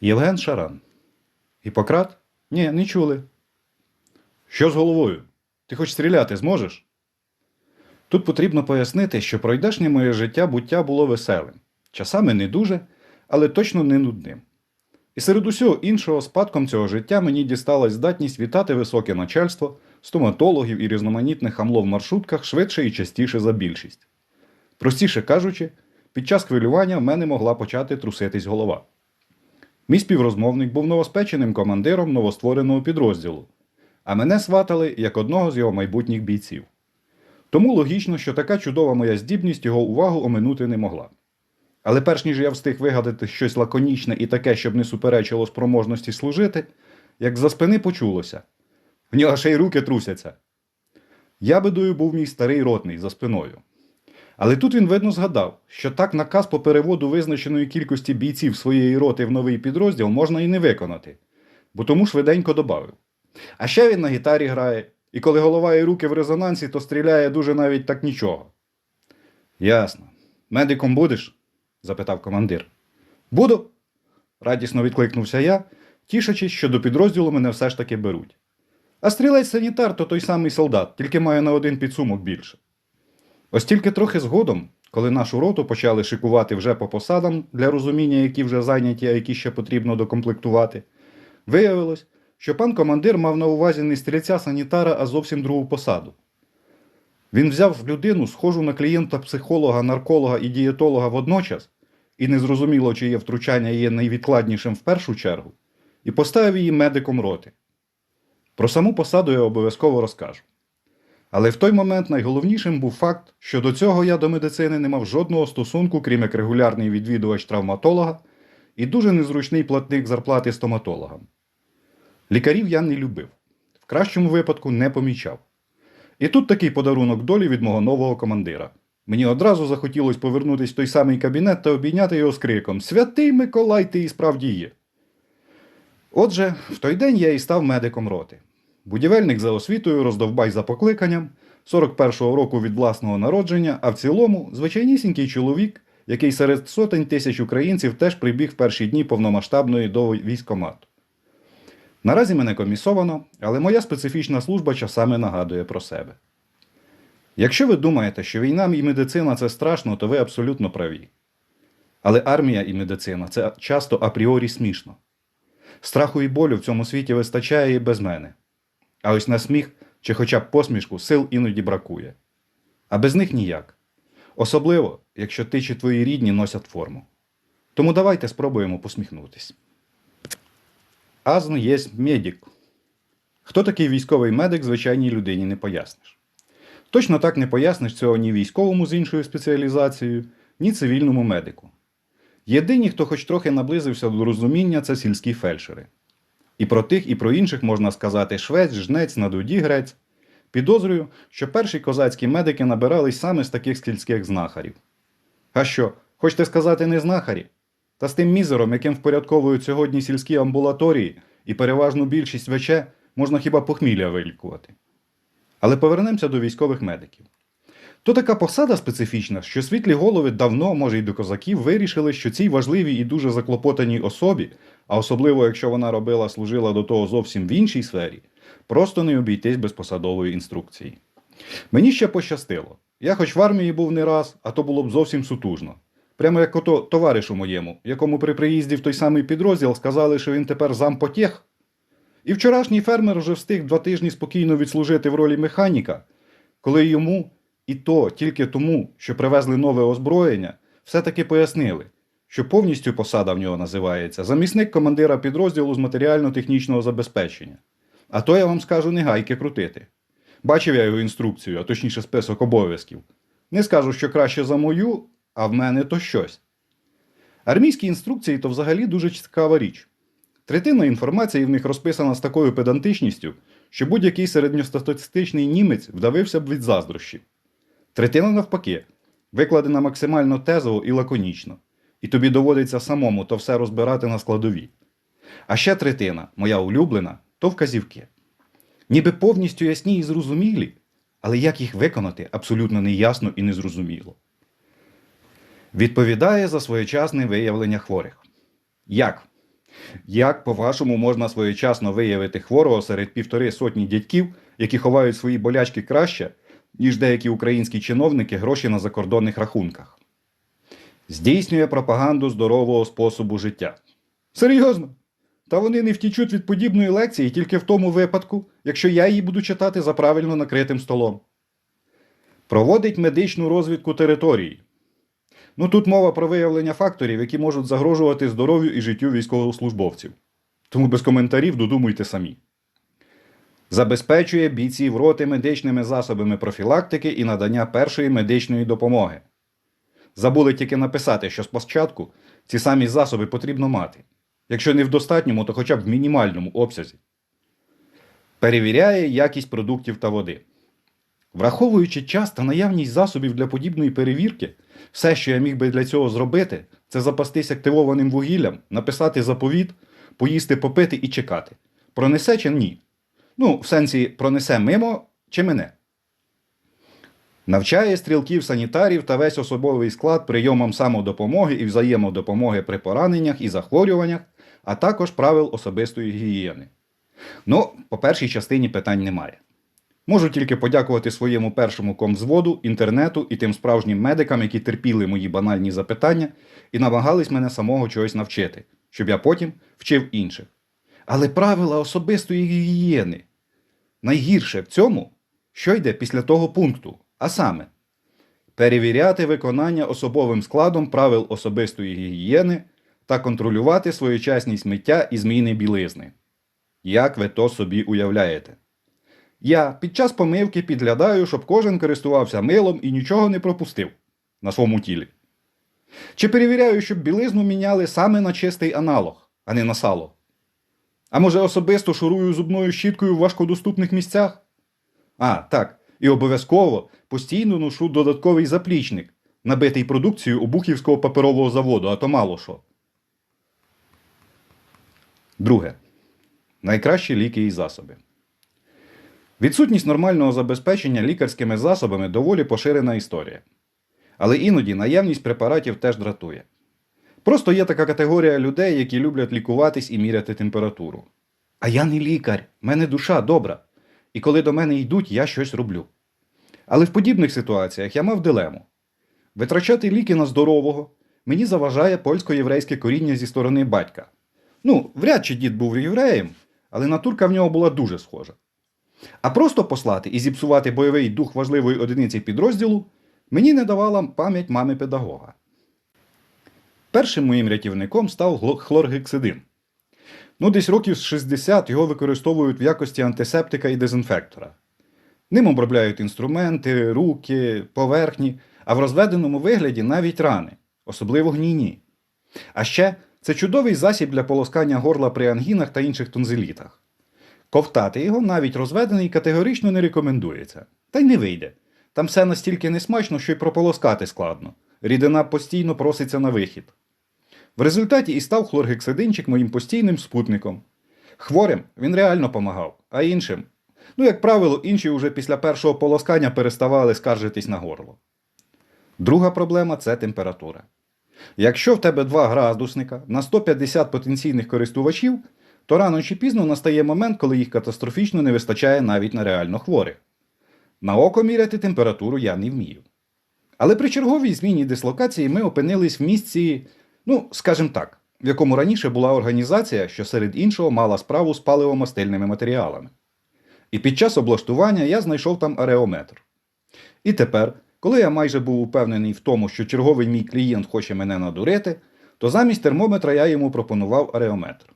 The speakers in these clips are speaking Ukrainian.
Євген Шаран. Гіппократ? Ні, не чули. Що з головою? Ти хоч стріляти зможеш? Тут потрібно пояснити, що пройдешнє моє життя буття було веселим, часами не дуже, але точно не нудним. І серед усього іншого спадком цього життя мені дісталась здатність вітати високе начальство, стоматологів і різноманітних хамлов в маршрутках швидше і частіше за більшість. Простіше кажучи, під час хвилювання в мене могла почати труситись голова. Мій співрозмовник був новоспеченим командиром новоствореного підрозділу, а мене сватали як одного з його майбутніх бійців. Тому логічно, що така чудова моя здібність його увагу оминути не могла. Але перш ніж я встиг вигадати щось лаконічне і таке, щоб не суперечило спроможності служити, як за спини почулося. В нього ще й руки трусяться. Ябедою був мій старий ротний за спиною. Але тут він, видно, згадав, що так наказ по переводу визначеної кількості бійців своєї роти в новий підрозділ можна і не виконати, бо тому швиденько додав. А ще він на гітарі грає, і коли голова і руки в резонансі, то стріляє дуже навіть так нічого. Ясно. Медиком будеш? запитав командир. Буду. радісно відкликнувся я, тішачись, що до підрозділу мене все ж таки беруть. А стрілець санітар то той самий солдат, тільки має на один підсумок більше. Ось тільки трохи згодом, коли нашу роту почали шикувати вже по посадам для розуміння, які вже зайняті, а які ще потрібно докомплектувати, виявилось, що пан командир мав на увазі не стрільця санітара, а зовсім другу посаду. Він взяв людину, схожу на клієнта психолога, нарколога і дієтолога водночас, і незрозуміло, чи є втручання є найвідкладнішим в першу чергу, і поставив її медиком роти. Про саму посаду я обов'язково розкажу. Але в той момент найголовнішим був факт, що до цього я до медицини не мав жодного стосунку, крім як регулярний відвідувач травматолога і дуже незручний платник зарплати стоматологам. Лікарів я не любив, в кращому випадку не помічав. І тут такий подарунок долі від мого нового командира. Мені одразу захотілося повернутися в той самий кабінет та обійняти його з криком Святий Миколай, ти і справді є. Отже, в той день я і став медиком роти. Будівельник за освітою, роздовбай за покликанням, 41-го року від власного народження, а в цілому звичайнісінький чоловік, який серед сотень тисяч українців теж прибіг в перші дні повномасштабної до військомату. Наразі мене комісовано, але моя специфічна служба часами нагадує про себе. Якщо ви думаєте, що війна і медицина це страшно, то ви абсолютно праві. Але армія і медицина це часто апріорі смішно. Страху і болю в цьому світі вистачає і без мене. А ось на сміх чи хоча б посмішку сил іноді бракує. А без них ніяк. Особливо, якщо ти чи твої рідні носять форму. Тому давайте спробуємо посміхнутись. Азн є медик. Хто такий військовий медик, звичайній людині не поясниш. Точно так не поясниш цього ні військовому з іншою спеціалізацією, ні цивільному медику. Єдині, хто хоч трохи наблизився до розуміння, це сільські фельдшери. І про тих, і про інших можна сказати швець, жнець, на дуді грець. Підозрюю, що перші козацькі медики набирались саме з таких сільських знахарів. А що, хочете сказати, не знахарі? Та з тим мізером, яким впорядковують сьогодні сільські амбулаторії і переважну більшість ВЧ, можна хіба похмілля вилікувати. Але повернемося до військових медиків. То така посада специфічна, що світлі голови давно, може й до козаків, вирішили, що цій важливій і дуже заклопотаній особі, а особливо якщо вона робила, служила до того зовсім в іншій сфері, просто не обійтись без посадової інструкції. Мені ще пощастило. Я хоч в армії був не раз, а то було б зовсім сутужно. Прямо як ото товаришу моєму, якому при приїзді в той самий підрозділ сказали, що він тепер зампотєх. І вчорашній фермер вже встиг два тижні спокійно відслужити в ролі механіка, коли йому, і то тільки тому, що привезли нове озброєння, все-таки пояснили, що повністю посада в нього називається замісник командира підрозділу з матеріально-технічного забезпечення. А то я вам скажу не гайки крутити. Бачив я його інструкцію, а точніше список обов'язків. Не скажу, що краще за мою, а в мене то щось. Армійські інструкції то взагалі дуже цікава річ. Третина інформації в них розписана з такою педантичністю, що будь-який середньостатистичний німець вдавився б від заздрощів. Третина, навпаки, викладена максимально тезово і лаконічно, і тобі доводиться самому то все розбирати на складові. А ще третина, моя улюблена, то вказівки. Ніби повністю ясні і зрозумілі, але як їх виконати абсолютно неясно і незрозуміло. Відповідає за своєчасне виявлення хворих. Як? Як, по-вашому, можна своєчасно виявити хворого серед півтори сотні дядьків, які ховають свої болячки краще, ніж деякі українські чиновники гроші на закордонних рахунках? Здійснює пропаганду здорового способу життя. Серйозно? Та вони не втічуть від подібної лекції тільки в тому випадку, якщо я її буду читати за правильно накритим столом. Проводить медичну розвідку території. Ну тут мова про виявлення факторів, які можуть загрожувати здоров'ю і життю військовослужбовців. Тому без коментарів додумуйте самі. Забезпечує бійців роти медичними засобами профілактики і надання першої медичної допомоги. Забули тільки написати, що спочатку ці самі засоби потрібно мати. Якщо не в достатньому, то хоча б в мінімальному обсязі. Перевіряє якість продуктів та води. Враховуючи час та наявність засобів для подібної перевірки, все, що я міг би для цього зробити, це запастись активованим вугіллям, написати заповіт, поїсти, попити і чекати. Пронесе чи ні? Ну, в сенсі, пронесе мимо чи мене. Навчає стрілків санітарів та весь особовий склад прийомам самодопомоги і взаємодопомоги при пораненнях і захворюваннях, а також правил особистої гігієни. Ну, по першій частині питань немає. Можу тільки подякувати своєму першому комзводу, інтернету і тим справжнім медикам, які терпіли мої банальні запитання і намагались мене самого чогось навчити, щоб я потім вчив інших. Але правила особистої гігієни найгірше в цьому, що йде після того пункту, а саме перевіряти виконання особовим складом правил особистої гігієни та контролювати своєчасність миття і зміни білизни. Як ви то собі уявляєте? Я під час помивки підглядаю, щоб кожен користувався милом і нічого не пропустив на своєму тілі. Чи перевіряю, щоб білизну міняли саме на чистий аналог, а не на сало? А може особисто шурую зубною щіткою в важкодоступних місцях? А, так, і обов'язково постійно ношу додатковий заплічник, набитий продукцією Обухівського паперового заводу, а то мало що. Друге. Найкращі ліки і засоби. Відсутність нормального забезпечення лікарськими засобами доволі поширена історія. Але іноді наявність препаратів теж дратує. Просто є така категорія людей, які люблять лікуватись і міряти температуру. А я не лікар, в мене душа добра. І коли до мене йдуть, я щось роблю. Але в подібних ситуаціях я мав дилему. Витрачати ліки на здорового мені заважає польсько-єврейське коріння зі сторони батька. Ну, вряд чи дід був євреєм, але натурка в нього була дуже схожа. А просто послати і зіпсувати бойовий дух важливої одиниці підрозділу мені не давала пам'ять мами педагога. Першим моїм рятівником став хлоргексидин. Ну, десь років з 60 його використовують в якості антисептика і дезінфектора. Ним обробляють інструменти, руки, поверхні, а в розведеному вигляді навіть рани, особливо гнійні. А ще це чудовий засіб для полоскання горла при ангінах та інших тонзилітах. Ковтати його навіть розведений категорично не рекомендується. Та й не вийде. Там все настільки несмачно, що й прополоскати складно. Рідина постійно проситься на вихід. В результаті і став хлоргексидинчик моїм постійним спутником. Хворим він реально помагав, а іншим, ну, як правило, інші уже після першого полоскання переставали скаржитись на горло. Друга проблема це температура. Якщо в тебе 2 градусника на 150 потенційних користувачів, то рано чи пізно настає момент, коли їх катастрофічно не вистачає навіть на реально хворих. На око міряти температуру я не вмію. Але при черговій зміні дислокації ми опинились в місці, ну, скажімо так, в якому раніше була організація, що серед іншого мала справу з паливомастильними матеріалами. І під час облаштування я знайшов там ареометр. І тепер, коли я майже був упевнений в тому, що черговий мій клієнт хоче мене надурити, то замість термометра я йому пропонував ареометр.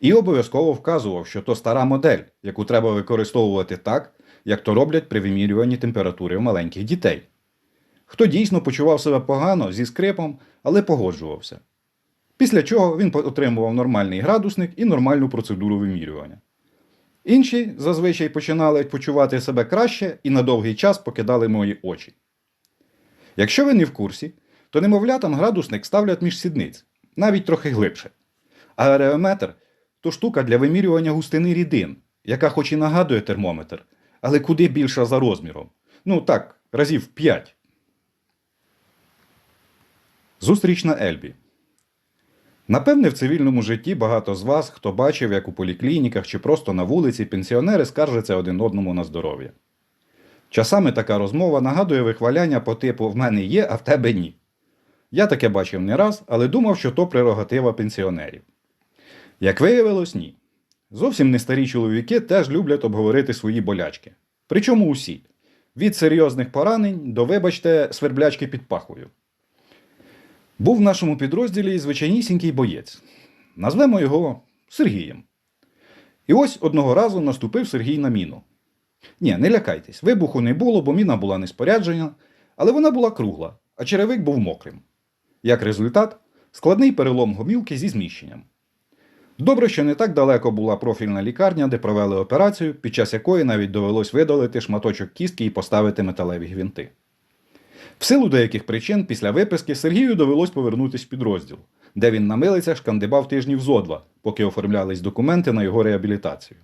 І обов'язково вказував, що то стара модель, яку треба використовувати так, як то роблять при вимірюванні температури в маленьких дітей. Хто дійсно почував себе погано зі скрипом, але погоджувався. Після чого він отримував нормальний градусник і нормальну процедуру вимірювання. Інші зазвичай починали почувати себе краще і на довгий час покидали мої очі. Якщо ви не в курсі, то немовлятам градусник ставлять між сідниць, навіть трохи глибше. А ареометр то штука для вимірювання густини рідин, яка хоч і нагадує термометр, але куди більша за розміром. Ну так, разів 5. Зустріч на Ельбі. Напевне, в цивільному житті багато з вас, хто бачив, як у поліклініках чи просто на вулиці пенсіонери скаржаться один одному на здоров'я. Часами така розмова нагадує вихваляння по типу в мене є, а в тебе ні. Я таке бачив не раз, але думав, що то прерогатива пенсіонерів. Як виявилось, ні. Зовсім не старі чоловіки теж люблять обговорити свої болячки. Причому усі. Від серйозних поранень до, вибачте, сверблячки під пахою. Був в нашому підрозділі звичайнісінький боєць. Назвемо його Сергієм. І ось одного разу наступив Сергій на міну. Ні, не лякайтесь, вибуху не було, бо міна була не споряджена, але вона була кругла, а черевик був мокрим. Як результат, складний перелом гомілки зі зміщенням. Добре, що не так далеко була профільна лікарня, де провели операцію, під час якої навіть довелось видалити шматочок кістки і поставити металеві гвинти. В силу деяких причин після виписки Сергію довелось повернутися в підрозділ, де він на милицях шкандибав тижнів зо два, поки оформлялись документи на його реабілітацію.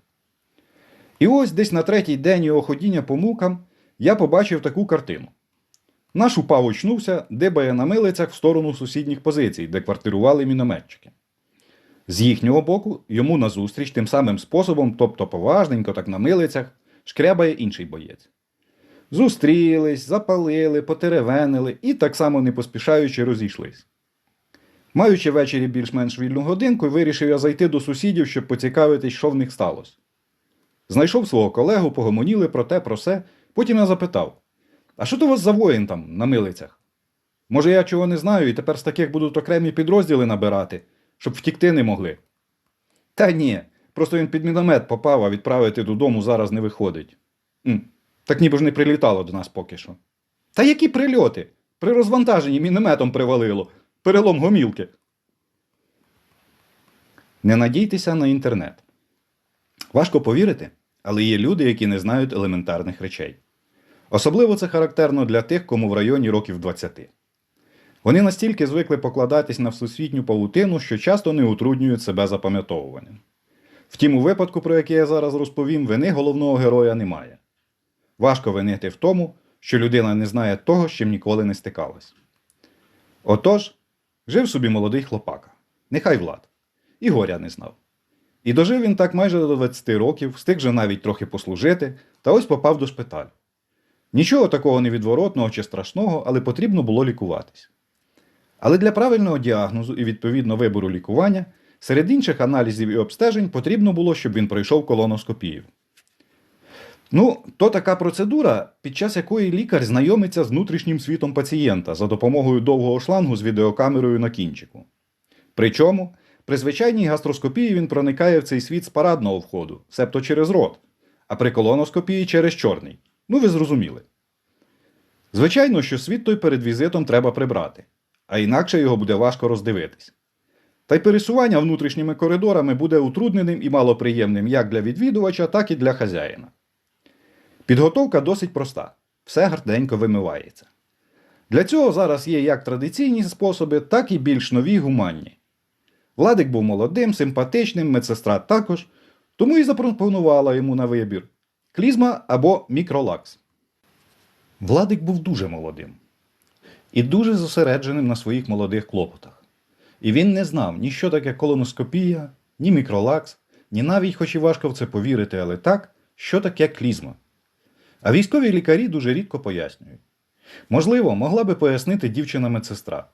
І ось десь на третій день його ходіння по мукам я побачив таку картину. Наш упав очнувся, дибає на милицях в сторону сусідніх позицій, де квартирували мінометчики. З їхнього боку йому назустріч тим самим способом, тобто поважненько, так на милицях, шкрябає інший боєць. Зустрілись, запалили, потеревенили і так само не поспішаючи розійшлись. Маючи ввечері більш-менш вільну годинку, вирішив я зайти до сусідів, щоб поцікавитись, що в них сталося. Знайшов свого колегу, погомоніли про те, про се. Потім я запитав: А що то у вас за воїн там на милицях? Може, я чого не знаю, і тепер з таких будуть окремі підрозділи набирати, щоб втікти не могли. Та ні, просто він під міномет попав, а відправити додому зараз не виходить. Так ніби ж не прилітало до нас поки що. Та які прильоти? При розвантаженні мінометом привалило. Перелом гомілки. Не надійтеся на інтернет. Важко повірити, але є люди, які не знають елементарних речей. Особливо це характерно для тих, кому в районі років 20. Вони настільки звикли покладатись на всесвітню павутину, що часто не утруднюють себе запам'ятовуванням. Втім, у випадку, про який я зараз розповім, вини головного героя немає. Важко винити в тому, що людина не знає того, з чим ніколи не стикалась. Отож, жив собі молодий хлопака, нехай влад, і горя не знав. І дожив він так майже до 20 років, встиг же навіть трохи послужити, та ось попав до шпиталю. Нічого такого невідворотного чи страшного, але потрібно було лікуватись. Але для правильного діагнозу і відповідно вибору лікування, серед інших аналізів і обстежень потрібно було, щоб він пройшов колоноскопію. Ну, то така процедура, під час якої лікар знайомиться з внутрішнім світом пацієнта за допомогою довгого шлангу з відеокамерою на кінчику. Причому при звичайній гастроскопії він проникає в цей світ з парадного входу, себто через рот, а при колоноскопії через чорний. Ну, ви зрозуміли. Звичайно, що світ той перед візитом треба прибрати, а інакше його буде важко роздивитись. Та й пересування внутрішніми коридорами буде утрудненим і малоприємним як для відвідувача, так і для хазяїна. Підготовка досить проста, все гарденько вимивається. Для цього зараз є як традиційні способи, так і більш нові гуманні. Владик був молодим, симпатичним, медсестра також, тому і запропонувала йому на вибір клізма або мікролакс. Владик був дуже молодим і дуже зосередженим на своїх молодих клопотах. І він не знав ні що таке колоноскопія, ні мікролакс, ні навіть, хоч і важко в це повірити, але так, що таке клізма. А військові лікарі дуже рідко пояснюють. Можливо, могла би пояснити дівчина-медсестра.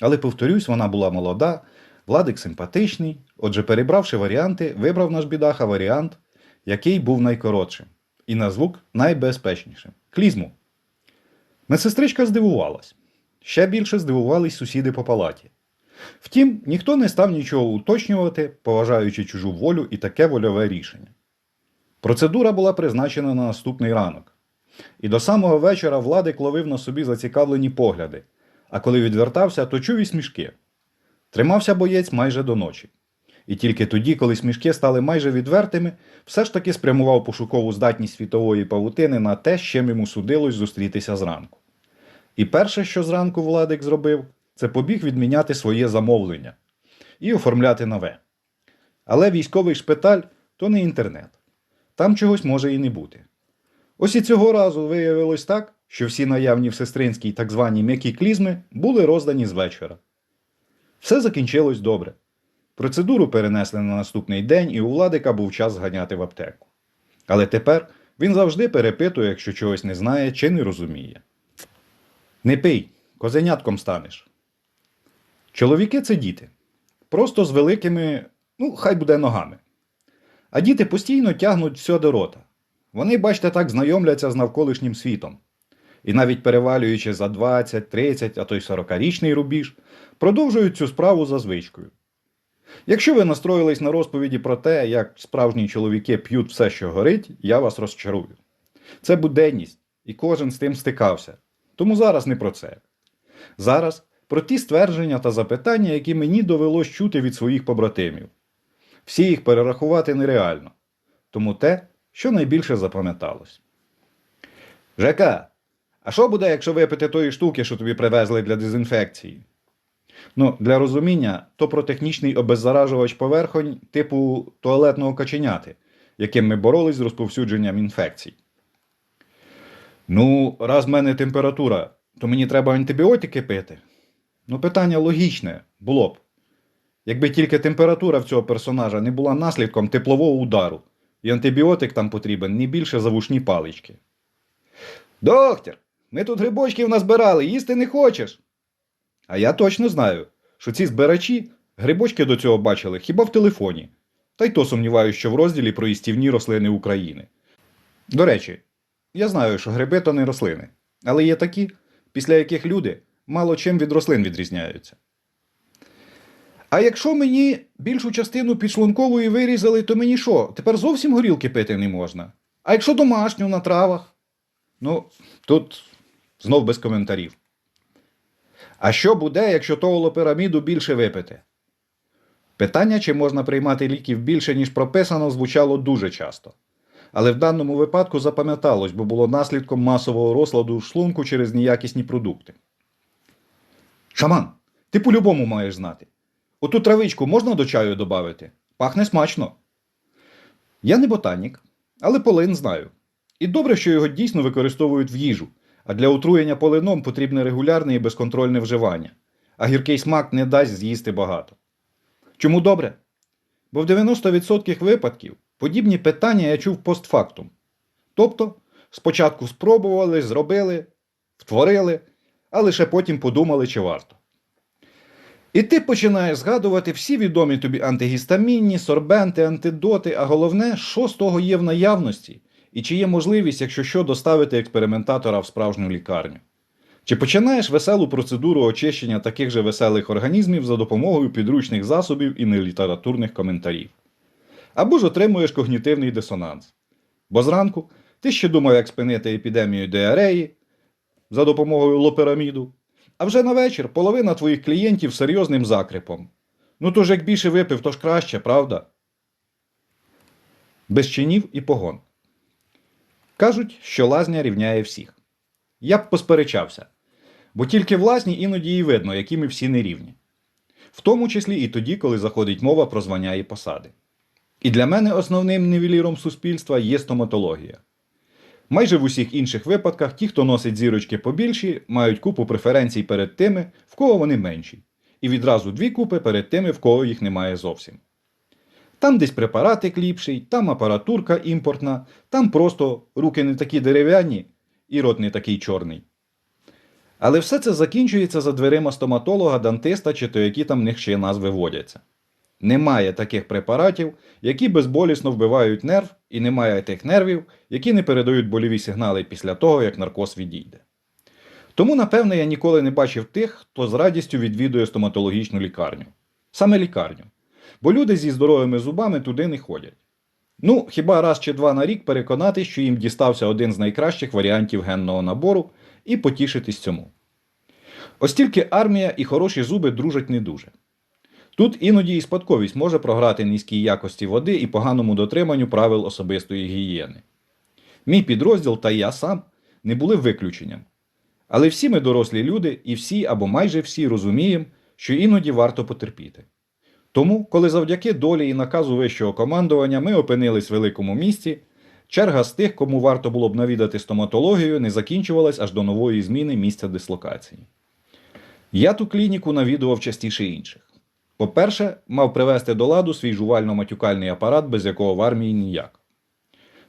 Але, повторюсь, вона була молода, Владик симпатичний, отже, перебравши варіанти, вибрав наш бідаха варіант, який був найкоротшим, і на звук найбезпечнішим клізму. Медсестричка здивувалась. Ще більше здивувались сусіди по палаті. Втім, ніхто не став нічого уточнювати, поважаючи чужу волю і таке вольове рішення. Процедура була призначена на наступний ранок. І до самого вечора Владик ловив на собі зацікавлені погляди, а коли відвертався, то чув і смішки. Тримався боєць майже до ночі. І тільки тоді, коли смішки стали майже відвертими, все ж таки спрямував пошукову здатність світової павутини на те, з чим йому судилось зустрітися зранку. І перше, що зранку Владик зробив, це побіг відміняти своє замовлення і оформляти нове. Але військовий шпиталь то не інтернет. Там чогось може і не бути. Ось і цього разу виявилось так, що всі наявні в сестринській так звані м'які клізми були роздані з вечора. Все закінчилось добре. Процедуру перенесли на наступний день, і у Владика був час зганяти в аптеку. Але тепер він завжди перепитує, якщо чогось не знає чи не розуміє. Не пий, козенятком станеш. Чоловіки це діти. Просто з великими, ну, хай буде ногами. А діти постійно тягнуть все до рота. Вони, бачите, так знайомляться з навколишнім світом. І навіть перевалюючи за 20, 30, а то й 40-річний рубіж, продовжують цю справу за звичкою. Якщо ви настроїлись на розповіді про те, як справжні чоловіки п'ють все, що горить, я вас розчарую. Це буденність, і кожен з тим стикався. Тому зараз не про це. Зараз про ті ствердження та запитання, які мені довелось чути від своїх побратимів. Всі їх перерахувати нереально. Тому те, що найбільше запам'яталось. Жека, а що буде, якщо випити тої штуки, що тобі привезли для дезінфекції? Ну, для розуміння, то про технічний обеззаражувач поверхонь типу туалетного каченяти, яким ми боролись з розповсюдженням інфекцій. Ну, раз в мене температура, то мені треба антибіотики пити. Ну, питання логічне було б. Якби тільки температура в цього персонажа не була наслідком теплового удару, і антибіотик там потрібен не більше за вушні палички. Доктор, ми тут грибочків назбирали, їсти не хочеш. А я точно знаю, що ці збирачі грибочки до цього бачили хіба в телефоні. Та й то сумніваюся, що в розділі про їстівні рослини України. До речі, я знаю, що гриби то не рослини, але є такі, після яких люди мало чим від рослин відрізняються. А якщо мені більшу частину підшлункової вирізали, то мені що? Тепер зовсім горілки пити не можна. А якщо домашню на травах? Ну, тут знов без коментарів. А що буде, якщо толопираміду більше випити? Питання, чи можна приймати ліків більше, ніж прописано, звучало дуже часто. Але в даному випадку запам'яталось, бо було наслідком масового розладу шлунку через неякісні продукти. Шаман, ти по-любому маєш знати. Оту травичку можна до чаю додати? Пахне смачно. Я не ботанік, але полин знаю. І добре, що його дійсно використовують в їжу, а для отруєння полином потрібне регулярне і безконтрольне вживання, а гіркий смак не дасть з'їсти багато. Чому добре? Бо в 90% випадків подібні питання я чув постфактум. Тобто, спочатку спробували, зробили, втворили, а лише потім подумали, чи варто. І ти починаєш згадувати всі відомі тобі антигістамінні, сорбенти, антидоти, а головне, що з того є в наявності, і чи є можливість, якщо що, доставити експериментатора в справжню лікарню. Чи починаєш веселу процедуру очищення таких же веселих організмів за допомогою підручних засобів і нелітературних коментарів. Або ж отримуєш когнітивний дисонанс. Бо зранку ти ще думав, як спинити епідемію діареї за допомогою лопераміду, а вже на вечір половина твоїх клієнтів серйозним закрипом. Ну то ж як більше випив, то ж краще, правда? Без чинів і погон. Кажуть, що лазня рівняє всіх. Я б посперечався, бо тільки в лазні іноді і видно, які ми всі нерівні. В тому числі і тоді, коли заходить мова про звання і посади. І для мене основним нівеліром суспільства є стоматологія. Майже в усіх інших випадках ті, хто носить зірочки побільші, мають купу преференцій перед тими, в кого вони менші, і відразу дві купи перед тими, в кого їх немає зовсім. Там десь препаратик ліпший, там апаратурка імпортна, там просто руки не такі дерев'яні і рот не такий чорний. Але все це закінчується за дверима стоматолога, дантиста чи то які там в них ще назви водяться. Немає таких препаратів, які безболісно вбивають нерв, і немає тих нервів, які не передають боліві сигнали після того, як наркоз відійде. Тому, напевне, я ніколи не бачив тих, хто з радістю відвідує стоматологічну лікарню. Саме лікарню. Бо люди зі здоровими зубами туди не ходять. Ну, хіба раз чи два на рік переконатись, що їм дістався один з найкращих варіантів генного набору, і потішитись цьому. Ось тільки армія і хороші зуби дружать не дуже. Тут іноді і спадковість може програти низькій якості води і поганому дотриманню правил особистої гігієни. Мій підрозділ та я сам не були виключенням. Але всі ми дорослі люди, і всі або майже всі розуміємо, що іноді варто потерпіти. Тому, коли завдяки долі і наказу вищого командування ми опинились в великому місті, черга з тих, кому варто було б навідати стоматологію, не закінчувалась аж до нової зміни місця дислокації. Я ту клініку навідував частіше інших. По-перше, мав привести до ладу свій жувально-матюкальний апарат, без якого в армії ніяк.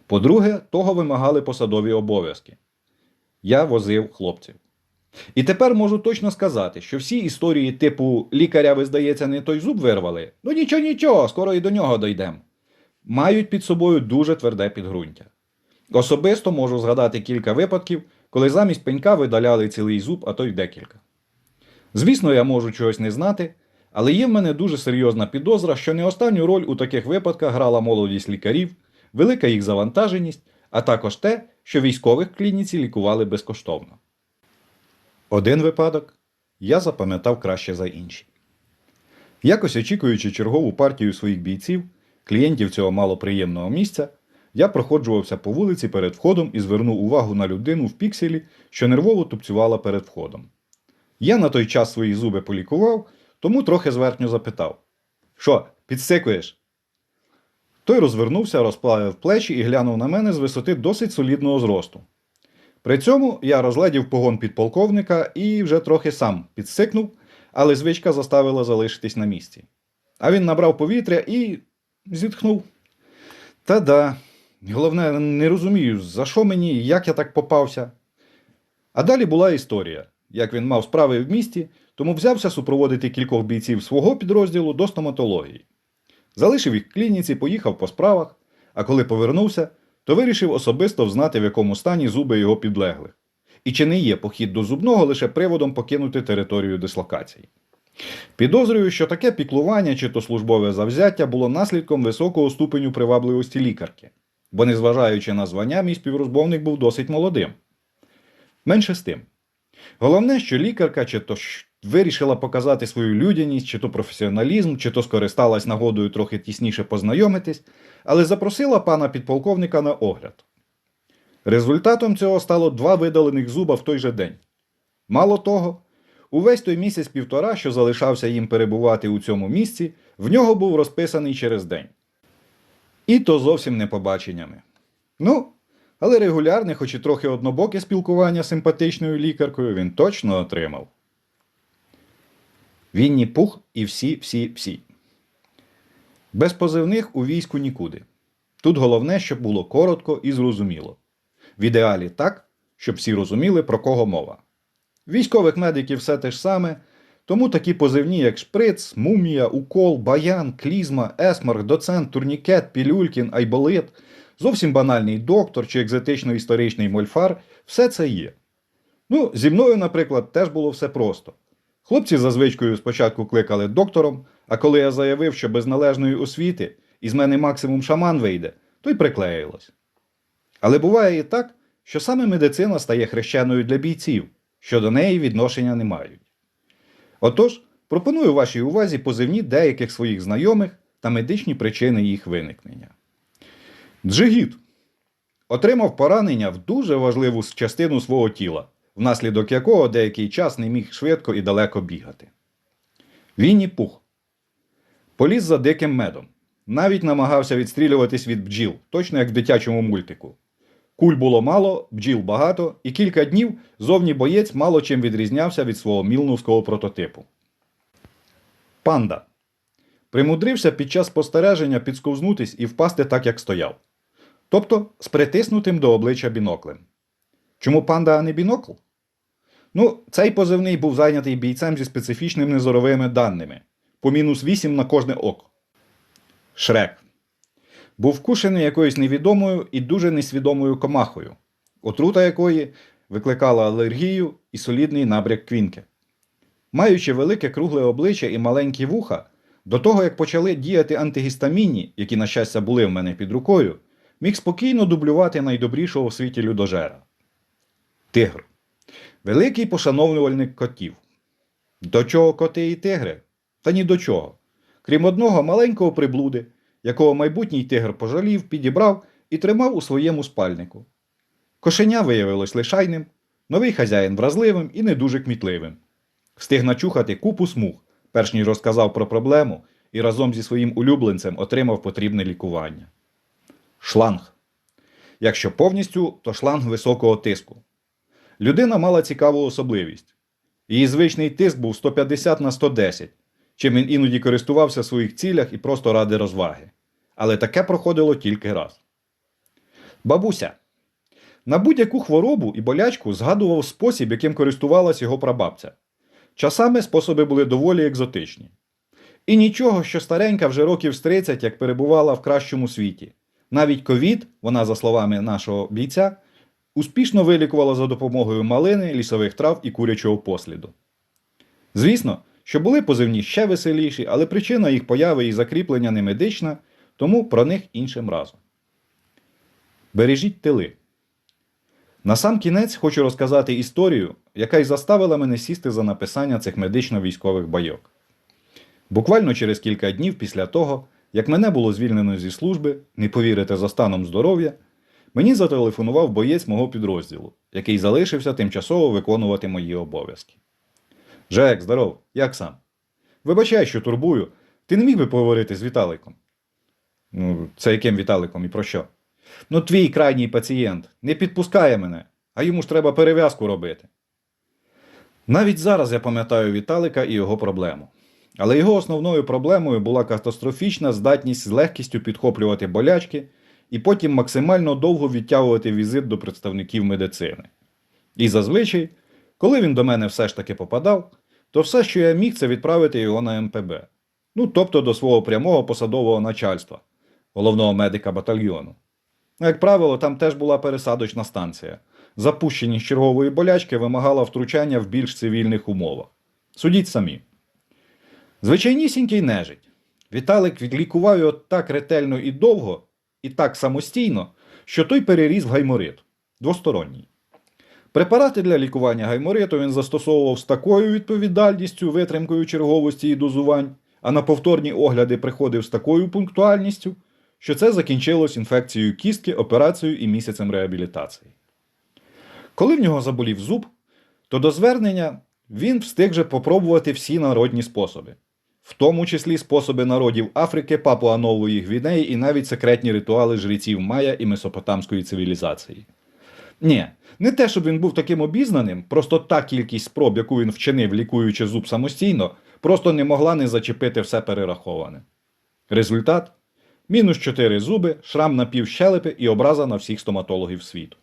По-друге, того вимагали посадові обов'язки. Я возив хлопців. І тепер можу точно сказати, що всі історії типу лікаря, ви здається, не той зуб вирвали. Ну нічого, нічого, скоро і до нього дойдемо. Мають під собою дуже тверде підґрунтя. Особисто можу згадати кілька випадків, коли замість пенька видаляли цілий зуб, а то й декілька. Звісно, я можу чогось не знати, але є в мене дуже серйозна підозра, що не останню роль у таких випадках грала молодість лікарів, велика їх завантаженість, а також те, що військових в клініці лікували безкоштовно. Один випадок я запам'ятав краще за інші. Якось очікуючи чергову партію своїх бійців, клієнтів цього малоприємного місця, я проходжувався по вулиці перед входом і звернув увагу на людину в пікселі, що нервово тупцювала перед входом. Я на той час свої зуби полікував, тому трохи зверхньо запитав: Що, підсикуєш? Той розвернувся, розплавив плечі і глянув на мене з висоти досить солідного зросту. При цьому я розглядів погон підполковника і вже трохи сам підсикнув, але звичка заставила залишитись на місці. А він набрав повітря і зітхнув. Та-да, головне, не розумію, за що мені і як я так попався. А далі була історія, як він мав справи в місті, тому взявся супроводити кількох бійців свого підрозділу до стоматології. Залишив їх в клініці, поїхав по справах, а коли повернувся, то вирішив особисто взнати, в якому стані зуби його підлеглих. І чи не є похід до зубного лише приводом покинути територію дислокації. Підозрюю, що таке піклування чи то службове завзяття було наслідком високого ступеню привабливості лікарки, бо, незважаючи на звання, мій співрозмовник був досить молодим. Менше з тим. Головне, що лікарка чи то вирішила показати свою людяність, чи то професіоналізм, чи то скористалась нагодою трохи тісніше познайомитись, але запросила пана підполковника на огляд. Результатом цього стало два видалених зуба в той же день. Мало того, увесь той місяць-півтора, що залишався їм перебувати у цьому місці, в нього був розписаний через день. І то зовсім не побаченнями. Ну, але регулярне, хоч і трохи однобоке спілкування з симпатичною лікаркою він точно отримав. Вінні пух і всі, всі, всі. Без позивних у війську нікуди. Тут головне, щоб було коротко і зрозуміло. В ідеалі так, щоб всі розуміли, про кого мова. Військових медиків все те ж саме, тому такі позивні, як шприц, мумія, укол, баян, клізма, есмарк, доцент, турнікет, пілюлькін, айболит, зовсім банальний доктор чи екзотично-історичний мольфар все це є. Ну, зі мною, наприклад, теж було все просто. Хлопці за звичкою спочатку кликали доктором, а коли я заявив, що без належної освіти із мене максимум шаман вийде, то й приклеїлось. Але буває і так, що саме медицина стає хрещеною для бійців, що до неї відношення не мають. Отож, пропоную вашій увазі позивні деяких своїх знайомих та медичні причини їх виникнення. Джигіт отримав поранення в дуже важливу частину свого тіла, внаслідок якого деякий час не міг швидко і далеко бігати. Вінні Пух поліз за диким медом. Навіть намагався відстрілюватись від бджіл, точно як в дитячому мультику. Куль було мало, бджіл багато, і кілька днів зовні боєць мало чим відрізнявся від свого мілновського прототипу. Панда примудрився під час спостереження підсковзнутись і впасти так, як стояв. Тобто з притиснутим до обличчя біноклем. Чому панда, а не бінокл? Ну, цей позивний був зайнятий бійцем зі специфічними незоровими даними по мінус 8 на кожне око. Шрек був вкушений якоюсь невідомою і дуже несвідомою комахою, отрута якої викликала алергію і солідний набряк квінки. Маючи велике кругле обличчя і маленькі вуха, до того як почали діяти антигістамінні, які, на щастя, були в мене під рукою, міг спокійно дублювати найдобрішого в світі людожера. Тигр. Великий пошановлювальник котів. До чого коти і тигри? Та ні до чого. Крім одного маленького приблуди, якого майбутній тигр пожалів, підібрав і тримав у своєму спальнику. Кошеня виявилось лишайним, новий хазяїн вразливим і не дуже кмітливим. Встиг начухати купу смуг, перш ніж розказав про проблему і разом зі своїм улюбленцем отримав потрібне лікування. Шланг. Якщо повністю, то шланг високого тиску. Людина мала цікаву особливість. Її звичний тиск був 150 на 110, чим він іноді користувався в своїх цілях і просто ради розваги. Але таке проходило тільки раз. Бабуся. На будь-яку хворобу і болячку згадував спосіб, яким користувалась його прабабця. Часами способи були доволі екзотичні. І нічого, що старенька вже років з 30, як перебувала в кращому світі. Навіть ковід, вона, за словами нашого бійця, успішно вилікувала за допомогою малини, лісових трав і курячого посліду. Звісно, що були позивні ще веселіші, але причина їх появи і закріплення не медична, тому про них іншим разом. Бережіть тили. На сам кінець хочу розказати історію, яка й заставила мене сісти за написання цих медично-військових байок. Буквально через кілька днів після того, як мене було звільнено зі служби, не повірите за станом здоров'я, мені зателефонував боєць мого підрозділу, який залишився тимчасово виконувати мої обов'язки. Жек, здоров, як сам? Вибачай, що турбую. Ти не міг би поговорити з Віталиком? Ну, це яким Віталиком і про що? Ну, твій крайній пацієнт не підпускає мене, а йому ж треба перев'язку робити. Навіть зараз я пам'ятаю Віталика і його проблему. Але його основною проблемою була катастрофічна здатність з легкістю підхоплювати болячки і потім максимально довго відтягувати візит до представників медицини. І зазвичай, коли він до мене все ж таки попадав, то все, що я міг, це відправити його на МПБ. Ну, тобто до свого прямого посадового начальства, головного медика батальйону. Ну, Як правило, там теж була пересадочна станція. Запущеність чергової болячки вимагала втручання в більш цивільних умовах. Судіть самі. Звичайнісінький нежить. Віталик відлікував його так ретельно і довго, і так самостійно, що той переріс в гайморит двосторонній. Препарати для лікування гаймориту він застосовував з такою відповідальністю, витримкою черговості і дозувань, а на повторні огляди приходив з такою пунктуальністю, що це закінчилось інфекцією кістки, операцією і місяцем реабілітації. Коли в нього заболів зуб, то до звернення він встиг же попробувати всі народні способи, в тому числі способи народів Африки, Папуа Нової Гвінеї і навіть секретні ритуали жреців Майя і месопотамської цивілізації. Ні, не те, щоб він був таким обізнаним, просто та кількість спроб, яку він вчинив, лікуючи зуб самостійно, просто не могла не зачепити все перераховане. Результат мінус 4 зуби, шрам на пів щелепи і образа на всіх стоматологів світу.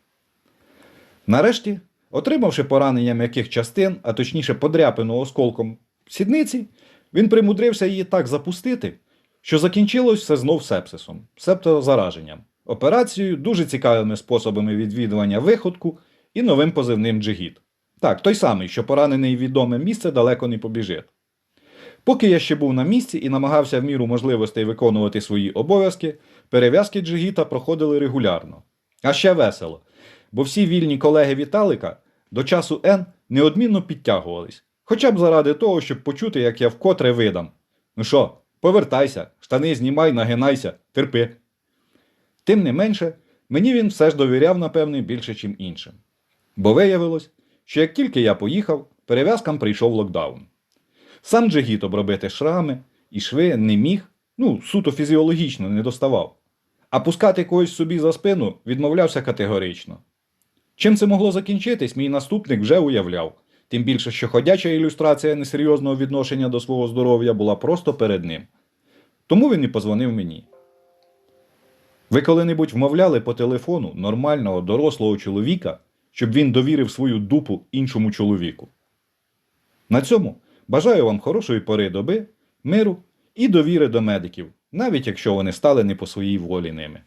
Нарешті, отримавши поранення м'яких частин, а точніше подряпину осколком сідниці, він примудрився її так запустити, що закінчилось все знов сепсисом, себто зараженням, операцією, дуже цікавими способами відвідування виходку і новим позивним джигіт. Так, той самий, що поранений відоме місце далеко не побіжить. Поки я ще був на місці і намагався в міру можливостей виконувати свої обов'язки, перев'язки джигіта проходили регулярно. А ще весело, бо всі вільні колеги Віталика до часу Н неодмінно підтягувались, хоча б заради того, щоб почути, як я вкотре видам. Ну що, повертайся, штани знімай, нагинайся, терпи. Тим не менше, мені він все ж довіряв, напевне, більше, чим іншим. Бо виявилось, що як тільки я поїхав, перев'язкам прийшов локдаун. Сам Джигіт обробити шрами і шви не міг, ну, суто фізіологічно не доставав. А пускати когось собі за спину відмовлявся категорично. Чим це могло закінчитись, мій наступник вже уявляв, тим більше, що ходяча ілюстрація несерйозного відношення до свого здоров'я була просто перед ним. Тому він і позвонив мені. Ви коли-небудь вмовляли по телефону нормального дорослого чоловіка, щоб він довірив свою дупу іншому чоловіку? На цьому бажаю вам хорошої пори доби, миру і довіри до медиків, навіть якщо вони стали не по своїй волі ними.